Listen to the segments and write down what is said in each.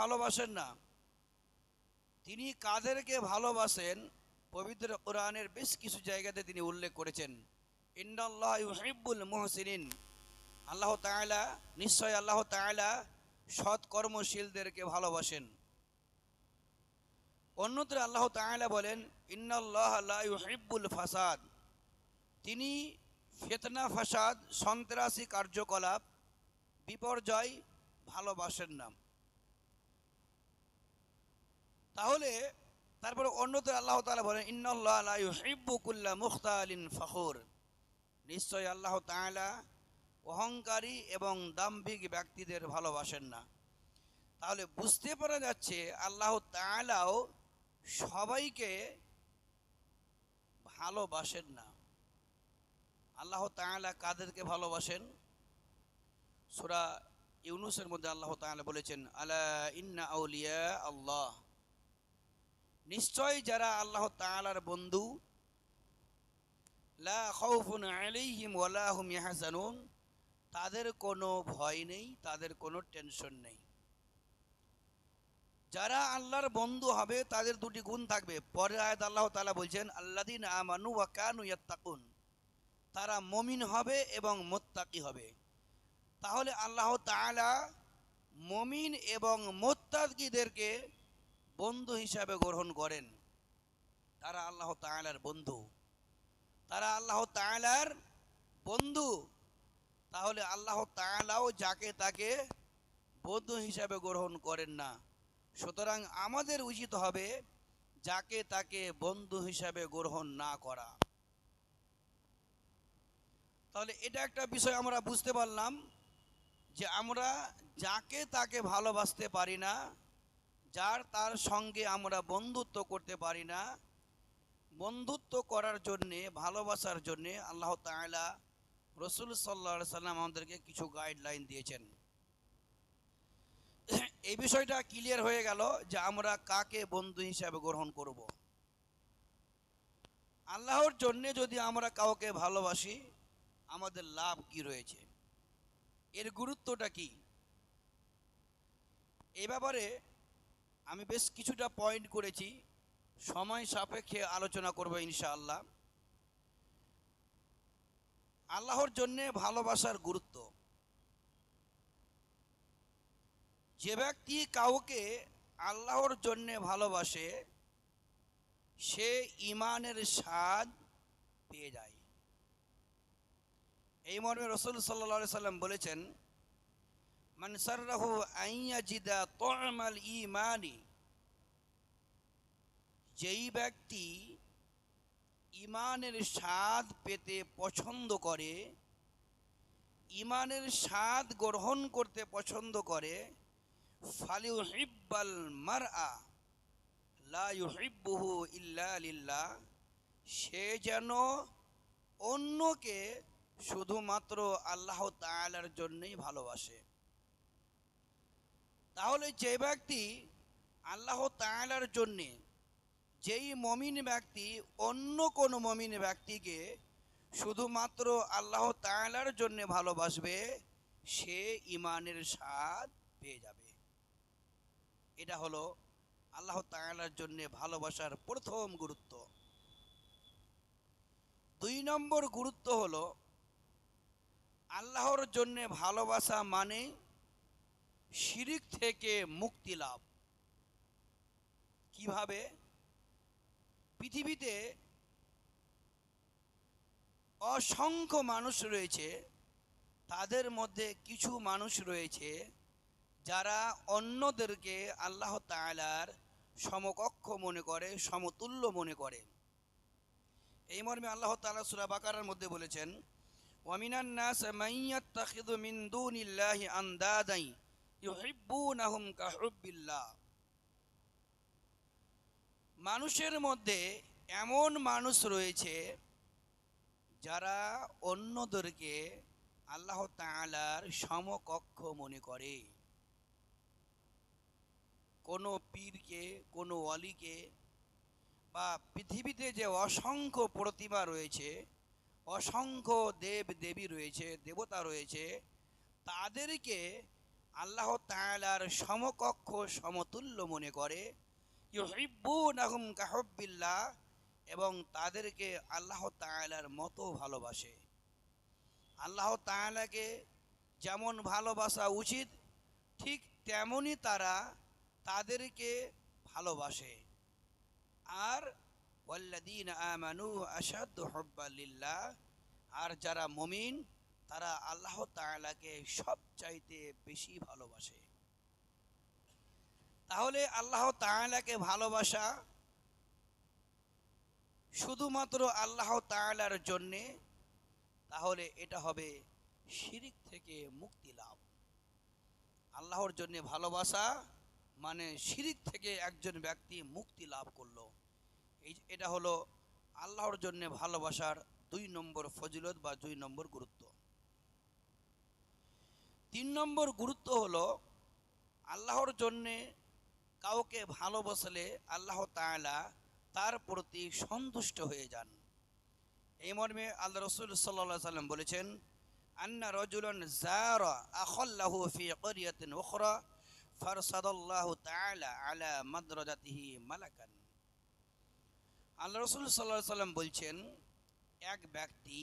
ভালোবাসেন না। তিনি কাদেরকে ভালোবাসেন? পবিত্র কোরআনের বেশ কিছু জায়গাতে তিনি উল্লেখ করেছেন। ইন্নাল্লাহ ইউহিব্বুল মুহসিনিন। আল্লাহ তাআলা, নিশ্চয় আল্লাহ তাআলা সৎ কর্মশীলদেরকে ভালোবাসেন। অন্যত্র আল্লাহ তাআলা বলেন, ইন্নাল্লাহ লা ইউহিব্বুল ফাসাদ। তিনি ফেতনা, ফাসাদ, সন্ত্রাসী কার্যকলাপ, বিপর্যয় ভালোবাসেন না। তাহলে তারপরে অন্যত্র আল্লাহ তাআলা বলেন, ইন্নাল্লাহ লা ইউহিব্বু কুল্লা মুখতালিন ফখুর। নিশ্চয় আল্লাহ তাআলা অহংকারী এবং দাম্ভিক ব্যক্তিদের ভালোবাসেন না। তাহলে বুঝতে পারা যাচ্ছে আল্লাহ তাআলাও সবাইকে ভালোবাসেন না। আল্লাহ তাআলা কাদেরকে ভালোবাসেন? সূরা ইউনুসের মধ্যে আল্লাহ তাআলা বলেছেন, আলা ইন্না আউলিয়া আল্লাহ। নিশ্চয় যারা আল্লাহ তাআলার বন্ধু, লা তাদের কোনো ভয় নেই, তাদের কোনো টেনশন নেই। যারা আল্লাহর বন্ধু হবে, তাদের দুটি গুণ থাকবে। পরে আয়াত আল্লাহ তাআলা বলছেন আল্লাদিন আমানু ওয়া কানু ইয়াত্তাকুন, তারা মমিন হবে এবং মোত্তাকি হবে। তাহলে আল্লাহ তাআলা মমিন এবং মোত্তাকিদেরকে বন্ধু হিসাবে গ্রহণ করেন। তারা আল্লাহ তাআলার বন্ধু। তারা আল্লাহ তাআলার বন্ধু। তাহলে আল্লাহ তাআলাও যাকে তাকে বন্ধু হিসাবে গ্রহণ করেন না। সুতরাং আমাদের উচিত হবে যাকে তাকে বন্ধু হিসাবে গ্রহণ না করা। তাহলে এটা একটা বিষয় আমরা বুঝতে পারলাম যে আমরা যাকে তাকে ভালোবাসতে পারি না যার তার সঙ্গে আমরা বন্ধুত্ব করতে পারি না, বন্ধুত্ব করার জন্যে, ভালোবাসার জন্যে আল্লাহ তাআলা রসুল সাল্লা সাল্লাম আমাদেরকে কিছু গাইডলাইন দিয়েছেন। এই বিষয়টা ক্লিয়ার হয়ে গেল যে আমরা কাকে বন্ধু হিসাবে গ্রহণ করব। আল্লাহর জন্যে যদি আমরা কাউকে ভালোবাসি, আমাদের লাভ কি রয়েছে? এর গুরুত্বটা কি? এ ব্যাপারে আমি বেশ কিছুটা পয়েন্ট করেছি। সময় সাপেক্ষে আলোচনা করব ইনশাআল্লাহ। আল্লাহর জন্যে ভালোবাসার গুরুত্ব। যে ব্যক্তি কাউকে আল্লাহর জন্যে ভালোবাসে, সে ইমানের স্বাদ পেয়ে যায়। এই মর্মে রসুল সাল্লা সাল্লাম বলেছেন মান সাররাহু আইয়াজিদা তোমাল ইমানি যেই ব্যক্তি ইমানের স্বাদ পেতে পছন্দ করে ইমানের স্বাদ গ্রহণ করতে পছন্দ করে ফালিউ হিব্বাল মার আ লা ইউহিব্বুহু ইল্লা সে যেন অন্যকে শুধুমাত্র আল্লাহ তাআলার জন্যই ভালোবাসে। তাহলে যে ব্যক্তি আল্লাহ তাআলার জন্যে যেই মমিন ব্যক্তি, অন্য কোনো মমিন ব্যক্তিকে শুধুমাত্র আল্লাহ তাআলার জন্যে ভালোবাসবে, সে ইমানের স্বাদ পেয়ে যাবে। এটা হলো আল্লাহ তাআলার জন্যে ভালোবাসার প্রথম গুরুত্ব। দুই নম্বর গুরুত্ব হলো, আল্লাহর জন্যে ভালোবাসা মানে শিরিক থেকে মুক্তি লাভ। কীভাবে? পৃথিবীতে অসংখ্য মানুষ রয়েছে, তাদের মধ্যে কিছু মানুষ রয়েছে যারা অন্যদেরকে আল্লাহ তাআলার সমকক্ষ মনে করে, সমতুল্য মনে করে। এই মর্মে আল্লাহ তাআলা সূরা বাকারার মধ্যে বলেছেন ওয়ামিনান নাস মাইয়াত্তাখিযু মিন দুনিল্লাহি আনদাদাই। ইউহিব্বুনাহুম কাহুব্বিল্লাহ। মানুষের মধ্যে এমন মানুষ রয়েছে যারা অন্যদেরকে আল্লাহ তাআলার সমকক্ষ মনে করে। কোনো পীরকে, কোনো অলিকে বা পৃথিবীতে যে অসংখ্য প্রতিমা রয়েছে, অসংখ্য দেব দেবী রয়েছে, দেবতা রয়েছে, তাদেরকে আল্লাহ তাআলার সমকক্ষ সমতুল্য মনে করে এবং তাদেরকে আল্লাহ তাআলার মতো ভালোবাসে। আল্লাহ তাআলাকে যেমন ভালোবাসা উচিত, ঠিক তেমনই তারা তাদেরকে ভালোবাসে। আর আমানু আসাদু হব্বালিল্লাহ, আর যারা মমিন তারা আল্লাহ তাআলাকে সবচাইতে বেশি ভালোবাসে। তাহলে আল্লাহ তাআলাকে ভালোবাসা শুধুমাত্র আল্লাহ তাআলার জন্যে, তাহলে এটা হবে শিরিক থেকে মুক্তি লাভ। আল্লাহর জন্য ভালোবাসা মানে শিরিক থেকে একজন ব্যক্তি মুক্তি লাভ করল। এই এটা হলো আল্লাহর জন্য ভালোবাসার দুই নম্বর ফজিলত বা দুই নম্বর গুরুত্ব। তিন নম্বর গুরুত্ব হলো আল্লাহর জন্যে কাউকে ভালোবাসলে আল্লাহ তাআলা তার প্রতি সন্তুষ্ট হয়ে যান। এই মর্মে আল্লাহ রসুল সাল্লাহ সাল্লাম বলেছেন, আন্না রজুলন জারা আখল্লাহু ফি উখরা ফারসাদাল্লাহু আলা মাদ্রাজাতিহি মালাকান। আল্লাহ রসুল সাল্লাহ সাল্লাম বলছেন, এক ব্যক্তি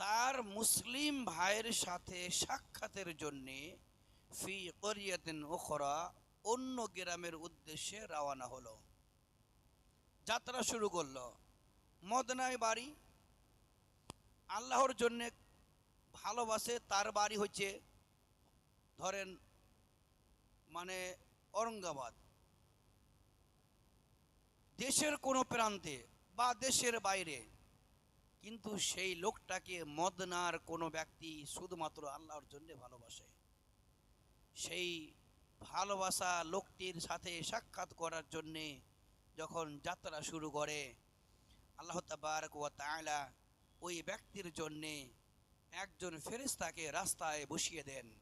তার মুসলিম ভাইয়ের সাথে সাক্ষাতের জন্যে ফি করিয়াতিন উখরা অন্য গ্রামের উদ্দেশ্যে রওনা হলো। যাত্রা শুরু করল। মদনায় বাড়ি। আল্লাহর জন্যে ভালোবাসে, তার বাড়ি হচ্ছে ধরেন মানে ঔরঙ্গাবাদ। দেশের কোনো প্রান্তে বা দেশের বাইরে কিন্তু সেই লোকটাকে মদনার কোনো ব্যক্তি শুধুমাত্র আল্লাহর জন্য ভালোবাসে। সেই ভালোবাসা লোকটির সাথে সাক্ষাৎ করার জন্যে যখন যাত্রা শুরু করে, আল্লাহ তাবারক ওয়া তাআলা ওই ব্যক্তির জন্যে একজন ফেরিস্তাকে রাস্তায় বসিয়ে দেন।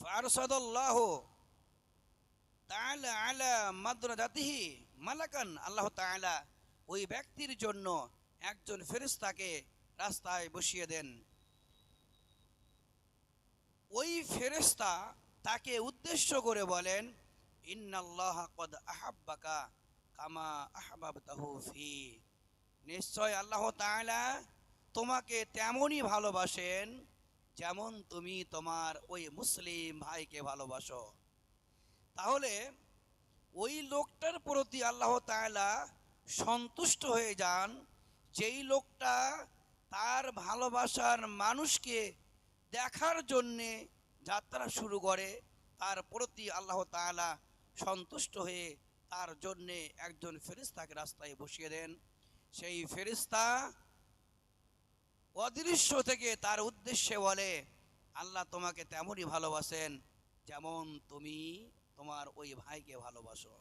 ফারসাদাল্লাহু তাআলা আলা মাদ্রাজাতিহি মালাকান। আল্লাহ তাআলা ওই ব্যক্তির জন্য একজন ফেরেশতাকে রাস্তায় বসিয়ে দেন। ওই ফেরেশতা তাকে উদ্দেশ্য করে বলেন, ইন্নাল্লাহ আহাব্বাকা কামা আহবাবতাহু ফি। নিশ্চয় আল্লাহ তাআলা তোমাকে তেমনই ভালোবাসেন যেমন তুমি তোমার ওই মুসলিম ভাইকে ভালোবাসো। তাহলে ওই লোকটার প্রতি আল্লাহ তাআলা সন্তুষ্ট হয়ে যান যেই লোকটা তার ভালোবাসার মানুষকে দেখার জন্যে যাত্রা শুরু করে, তার প্রতি আল্লাহ তাআলা সন্তুষ্ট হয়ে তার জন্যে একজন ফেরিস্তাকে রাস্তায় বসিয়ে দেন। সেই ফেরিস্তা অদৃশ্য থেকে তার উদ্দেশ্যে বলে, আল্লাহ তোমাকে তেমনই ভালোবাসেন যেমন তুমি তোমার ওই ভাইকে ভালোবাসো।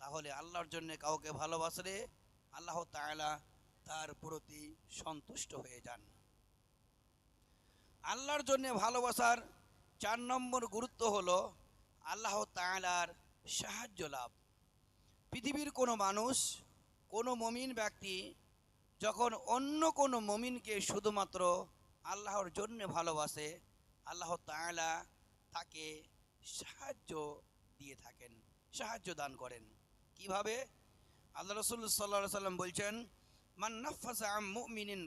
তাহলে আল্লাহর জন্য কাউকে ভালোবাসলে আল্লাহ তাআলা তার প্রতি সন্তুষ্ট হয়ে যান। আল্লাহর জন্য ভালোবাসার চার নম্বর গুরুত্ব হলো আল্লাহ তাআলার সাহায্য লাভ। পৃথিবীর কোনো মানুষ, কোনো মমিন ব্যক্তি যখন অন্য কোনো মমিনকে শুধুমাত্র আল্লাহর জন্য ভালোবাসে, আল্লাহ তাআলা তাকে সাহায্য দিয়ে থাকেন, সাহায্য দান করেন। কীভাবে? আল্লাহ রসুল সাল্লাম বলছেন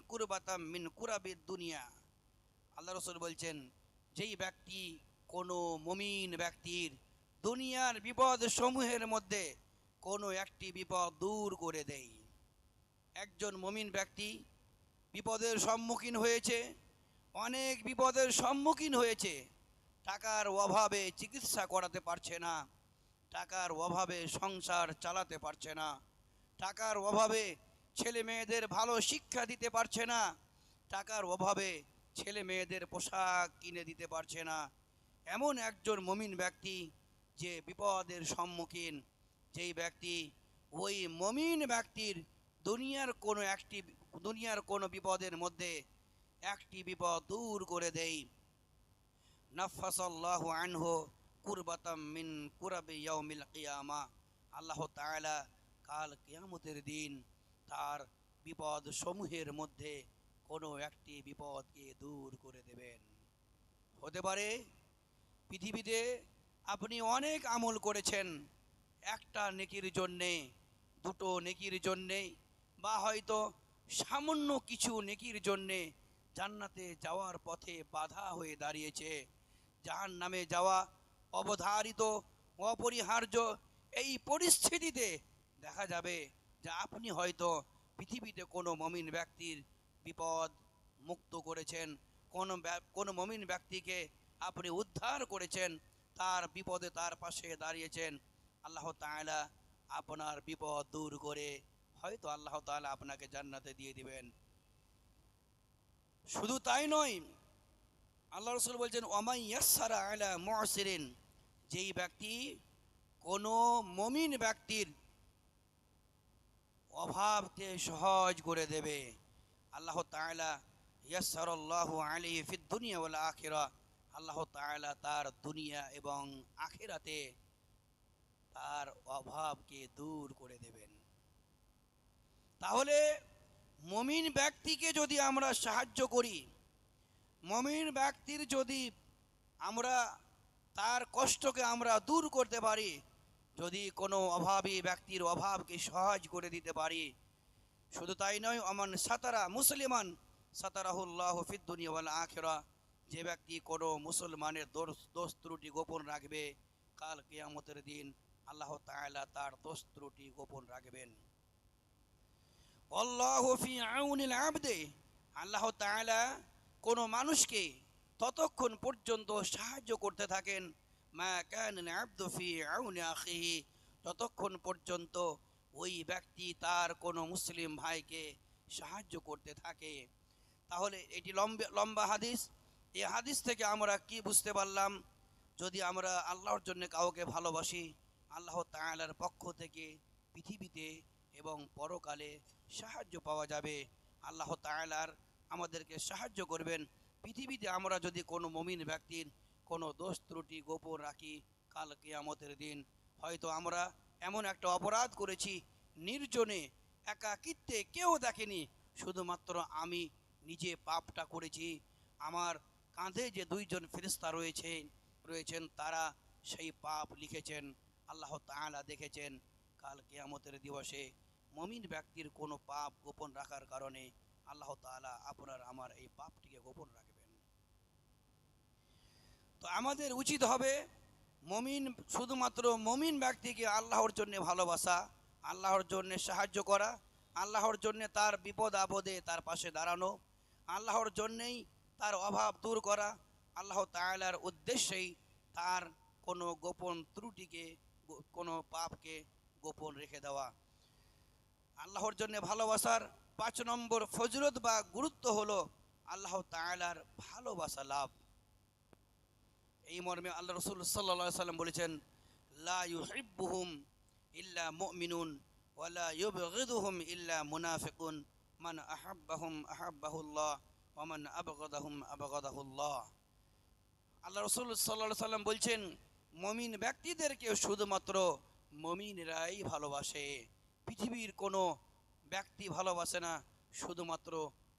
কুরবাতাম মিন কুরাবিদ দুনিয়া। আল্লাহ রসুল বলছেন, যেই ব্যক্তি কোনো মমিন ব্যক্তির দুনিয়ার বিপদ সমূহের মধ্যে কোনো একটি বিপদ দূর করে দেয়। একজন মমিন ব্যক্তি বিপদের সম্মুখীন হয়েছে, অনেক বিপদের সম্মুখীন হয়েছে, টাকার অভাবে চিকিৎসা করাতে পারছে না, টাকার অভাবে সংসার চালাতে পারছে না, টাকার অভাবে ছেলে মেয়েদের ভালো শিক্ষা দিতে পারছে না। টাকার অভাবে ছেলে মেয়েদের পোশাক কিনে দিতে পারছে না। এমন একজন মমিন ব্যক্তি যে বিপদের সম্মুখীন, যেই ব্যক্তি ওই মমিন ব্যক্তির দুনিয়ার কোনো একটি, দুনিয়ার কোনো বিপদের মধ্যে একটি বিপদ দূর করে দেয় নাফাসাল্লাহু আনহু কুরবাতাম কুরাবি কিয়ামা। আল্লাহ তাআলা কাল কিয়ামতের দিন তার বিপদ সমূহের মধ্যে কোনো একটি বিপদকে দূর করে দেবেন। হতে পারে পৃথিবীতে আপনি অনেক আমল করেছেন, একটা নেকির জন্যে, দুটো নেকির জন্যে, বা হয়তো সামান্য কিছু নেকির জন্যে জান্নাতে যাওয়ার পথে বাধা হয়ে দাঁড়িয়েছে। জাহান নামে যাওয়া অবধারিত, অপরিহার্য এই পরিস্থিতিতে দেখা যাবে যে আপনি হয়তো পৃথিবীতে কোনো মমিন ব্যক্তির বিপদ মুক্ত করেছেন, কোনো কোনো মমিন ব্যক্তিকে আপনি উদ্ধার করেছেন, তার বিপদে তার পাশে দাঁড়িয়েছেন, আল্লাহ তাআলা আপনার বিপদ দূর করে হয়তো আল্লাহ তাআলা আপনাকে জান্নাতে দিয়ে দিবেন। শুধু তাই নয়, আল্লাহ রসুল বলছেন ওমাই ইয়াসারা আলা মুসিরিন যেই ব্যক্তি কোনো মমিন ব্যক্তির অভাবকে সহজ করে দেবে। আল্লাহ তাআলা ইয়াসারাল্লাহু আলাইহি ফিদ দুনিয়া ওয়াল আখিরা। আল্লাহ তাআলা তার দুনিয়া এবং আখিরাতে তার অভাবকে দূর করে দেবেন। তাহলে মমিন ব্যক্তিকে যদি আমরা সাহায্য করি, মমিন ব্যক্তির যদি আমরা তার কষ্টকে আমরা দূর করতে পারি যদি কোনো অভাবী ব্যক্তির অভাবকে সহজ করে দিতে পারি, শুধু তাই নয়, অমন সাতারা মুসলিমান, সাতারাহুল্লাহ ফিদ্দুনিয়া ওয়াল আখিরা, যে ব্যক্তি কোনো মুসলমানের দোষ দোষ ত্রুটি গোপন রাখবে, কাল কিয়ামতের দিন আল্লাহ তাআলা তার দোষ ত্রুটি গোপন রাখবেন। আল্লাহ তাআলা কোনো মানুষকে ততক্ষণ পর্যন্ত সাহায্য করতে থাকেন ফি ততক্ষণ পর্যন্ত ওই ব্যক্তি তার কোনো মুসলিম ভাইকে সাহায্য করতে থাকে। তাহলে এটি লম্বা লম্বা হাদিস। এই হাদিস থেকে আমরা কি বুঝতে পারলাম? যদি আমরা আল্লাহর জন্য কাউকে ভালোবাসি, আল্লাহ তাআলার পক্ষ থেকে পৃথিবীতে এবং পরকালে সাহায্য পাওয়া যাবে। আল্লাহ তাআলার আমাদেরকে সাহায্য করবেন। পৃথিবীতে আমরা যদি কোনো মমিন ব্যক্তির কোনো দোষ ত্রুটি গোপন রাখি কাল কেয়ামতের দিন। হয়তো আমরা এমন একটা অপরাধ করেছি, নির্জনে, একাকিত্বে কেউ দেখেনি। শুধুমাত্র আমি নিজে পাপটা করেছি। আমার কাঁধে যে দুইজন ফেরেশতা রয়েছে, রয়েছেন তারা সেই পাপ লিখেছেন, আল্লাহ তাআলা দেখেছেন। কাল কেয়ামতের দিবসে মমিন ব্যক্তির কোনো পাপ গোপন রাখার কারণে আল্লাহ তাআলা আপনার, আমার এই পাপটিকে গোপন রাখবেন। তো আমাদের উচিত হবে মমিন, শুধুমাত্র মমিন ব্যক্তিকে আল্লাহর জন্যে ভালোবাসা, আল্লাহর জন্যে সাহায্য করা, আল্লাহর জন্যে তার বিপদ আপদে তার পাশে দাঁড়ানো, আল্লাহর জন্যেই তার অভাব দূর করা, আল্লাহ তাআলার উদ্দেশ্যেই তার কোনো গোপন ত্রুটিকে কোনো পাপকে গোপন রেখে দেওয়া। আল্লাহর জন্য ভালোবাসার পাঁচ নম্বর ফজরত বা গুরুত্ব হলো আল্লাহ তাআলার ভালোবাসা লাভ। এই মর্মে আল্লাহ রসুল সাল্লাহ সাল্লাম বলেছেন, লা ইউহিব্বুহুম ইল্লা মুমিনুন ওয়ালা ইউবগিদুহুম ইল্লা মুনাফিকুন। মান আহাব্বাহুম আহাব্বাহুল্লাহ ওয়া মান আবগাদাহুম আবগাদাহুল্লাহ। আল্লাহ রসুল সাল্লাহ সাল্লাম বলছেন, মমিন ব্যক্তিদেরকে শুধুমাত্র মমিনরাই ভালোবাসে। পৃথিবীর কোনো ব্যক্তি ভালোবাসে না, শুধুমাত্র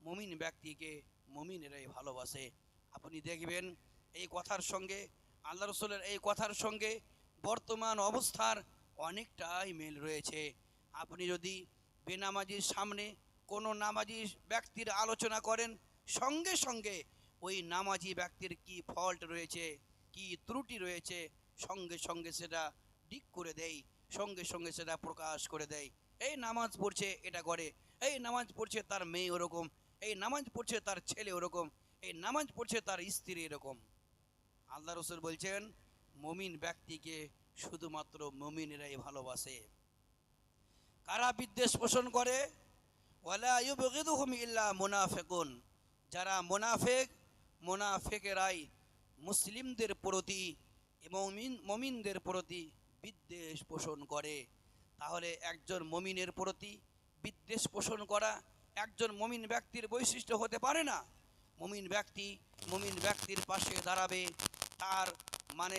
মমিন ব্যক্তিকে মমিনেরাই ভালোবাসে। আপনি দেখবেন এই কথার সঙ্গে, আল্লাহ রসুলের এই কথার সঙ্গে বর্তমান অবস্থার অনেকটাই মিল রয়েছে। আপনি যদি বেনামাজির সামনে কোনো নামাজি ব্যক্তির আলোচনা করেন, সঙ্গে সঙ্গে ওই নামাজি ব্যক্তির কি ফল্ট রয়েছে, কি ত্রুটি রয়েছে, সঙ্গে সঙ্গে সেটা ডিক করে দেয় সঙ্গে সঙ্গে সেটা প্রকাশ করে দেয় এই নামাজ পড়ছে, এটা করে। এই নামাজ পড়ছে, তার মেয়ে ওরকম। এই নামাজ পড়ছে, তার ছেলে ওরকম। এই নামাজ পড়ছে, তার স্ত্রী এরকম। আল্লাহ রসুল বলছেন, মমিন ব্যক্তিকে শুধুমাত্র মমিনেরাই ভালোবাসে। কারা বিদ্বেষ পোষণ করে? ওয়ালা ইউবগিদুহুম ইল্লা মুনাফিকুন। যারা মোনাফেক, মুনাফেকেরাই মুসলিমদের প্রতি এবং মিন- মমিনদের প্রতি বিদ্বেষ পোষণ করে। তাহলে একজন মমিনের প্রতি বিদ্বেষ পোষণ করা একজন মমিন ব্যক্তির বৈশিষ্ট্য হতে পারে না। মমিন ব্যক্তি, মমিন ব্যক্তির পাশে দাঁড়াবে তার মানে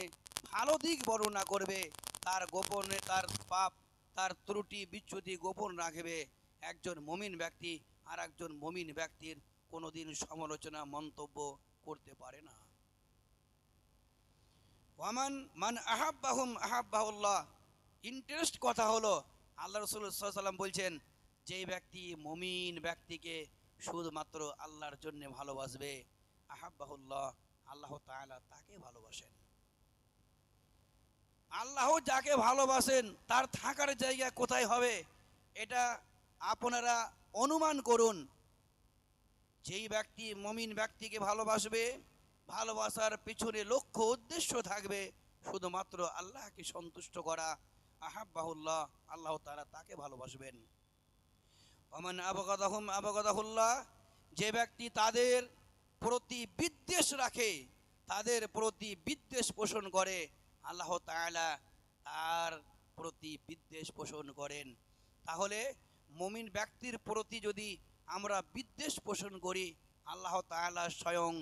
ভালো দিক বর্ণনা করবে। তার গোপনে তার পাপ, তার ত্রুটি বিচ্যুতি গোপন রাখবে। একজন মমিন ব্যক্তি আর একজন মমিন ব্যক্তির কোনোদিন সমালোচনা, মন্তব্য করতে পারে না। ওয়ামান মান আহাব্বাহুম আহাব্বাহুল্লাহ। ইন্টারেস্ট কথা হলো, আল্লাহ রসুল সাল্লাম বলছেন যেই ব্যক্তি মমিন ব্যক্তিকে শুধুমাত্র আল্লাহর জন্য ভালোবাসবে, আহাব্বাহুল্লাহ আল্লাহ তাকে ভালোবাসেন। আল্লাহ যাকে ভালোবাসেন, তার থাকার জায়গা কোথায় হবে, এটা আপনারা অনুমান করুন। যেই ব্যক্তি মমিন ব্যক্তিকে ভালোবাসবে, ভালোবাসার পিছনে লক্ষ্য উদ্দেশ্য থাকবে, শুধুমাত্র আল্লাহকে সন্তুষ্ট করা, আহাব্বাহুল্লাহ, আল্লাহ তারা তাকে ভালোবাসবেন। অমান আবগাদাহুম আবগাদাহুল্লাহ, যে ব্যক্তি তাদের প্রতি বিদ্বেষ রাখে, তাদের প্রতি বিদ্বেষ পোষণ করে। আল্লাহ তাআলা তার প্রতি বিদ্বেষ পোষণ করেন। তাহলে মমিন ব্যক্তির প্রতি যদি আমরা বিদ্বেষ পোষণ করি, আল্লাহ তাআলা স্বয়ং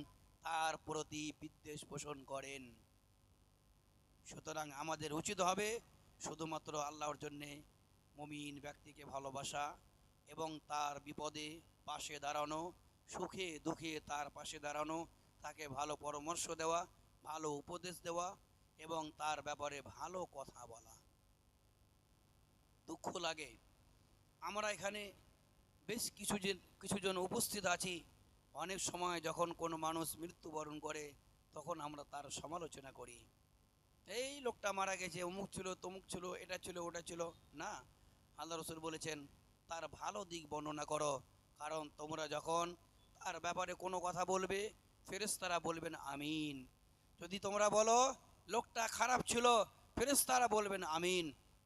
তার প্রতি বিদ্বেষ পোষণ করেন। সুতরাং আমাদের উচিত হবে শুধুমাত্র আল্লাহর জন্যে মমিন ব্যক্তিকে ভালোবাসা এবং তার বিপদে পাশে দাঁড়ানো সুখে দুঃখে তার পাশে দাঁড়ানো, তাকে ভালো পরামর্শ দেওয়া, ভালো উপদেশ দেওয়া এবং তার ব্যাপারে ভালো কথা বলা। দুঃখ লাগে। আমরা এখানে বেশ কিছু জন কিছুজন উপস্থিত আছি। অনেক সময় যখন কোনো মানুষ মৃত্যুবরণ করে, তখন আমরা তার সমালোচনা করি। এই লোকটা মারা গেছে, অমুক ছিল, তমুক ছিল, এটা ছিল, ওটা ছিল। না, আল্লাহ রসুল বলেছেন, তার ভালো দিক বর্ণনা করো। কারণ তোমরা যখন তার ব্যাপারে কোনো কথা বলবে, ফেরেশতারা বলবেন, আমিন। যদি তোমরা বলো, লোকটা খারাপ ছিল, ফেরেশতারা বলবেন, আমিন।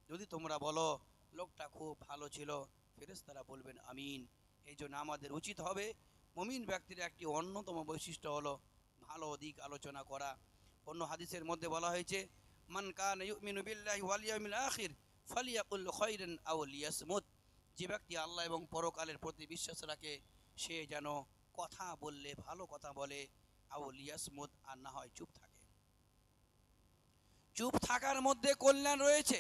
যদি তোমরা বলো, লোকটা খুব ভালো ছিল, ফেরেশতারা বলবেন, আমিন। এই জন্য আমাদের উচিত হবে মমিন ব্যক্তির একটি অন্যতম বৈশিষ্ট্য হলো ভালো দিক আলোচনা করা। অন্য হাদিসের মধ্যে বলা হয়েছে, মান কান ইউমিনু বিল্লাহি ওয়াল ইয়াউমিল আখির ফালিয়াকুল খায়রান আও লিয়াসমুত। যে ব্যক্তি আল্লাহ এবং পরকালের প্রতি বিশ্বাস রাখে, সে যেন কথা বললে, ভালো কথা বলে আও লিয়াসমুত আর না হয় চুপ থাকে। চুপ থাকার মধ্যে কল্যাণ রয়েছে।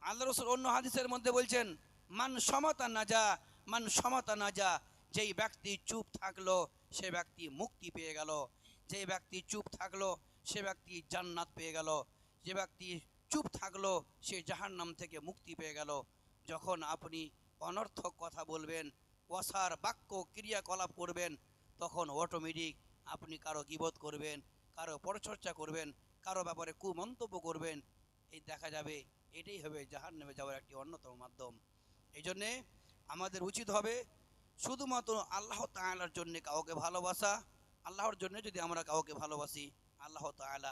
আল্লাহ রসুল অন্য হাদিসের মধ্যে বলছেন, মান সমতা না যা মান সমতা না যা যেই ব্যক্তি চুপ থাকল, সে ব্যক্তি মুক্তি পেয়ে গেল। যে ব্যক্তি চুপ থাকল, সে ব্যক্তি জান্নাত পেয়ে গেল। যে ব্যক্তি চুপ থাকল, সে জাহান্নাম থেকে মুক্তি পেয়ে গেল। যখন আপনি অনর্থক কথা বলবেন অসার বাক্য ক্রিয়াকলাপ করবেন, তখন অটোমেটিক আপনি কারও গিবত করবেন, কারও পরচর্চা করবেন, কারও ব্যাপারে কুমন্তব্য করবেন। এই দেখা যাবে, এটাই হবে জাহান নেমে যাওয়ার একটি অন্যতম মাধ্যম। এই জন্যে আমাদের উচিত হবে শুধুমাত্র আল্লাহ তাআলার জন্যে কাউকে ভালোবাসা। আল্লাহর জন্য যদি আমরা কাউকে ভালোবাসি, আল্লাহ তাআলা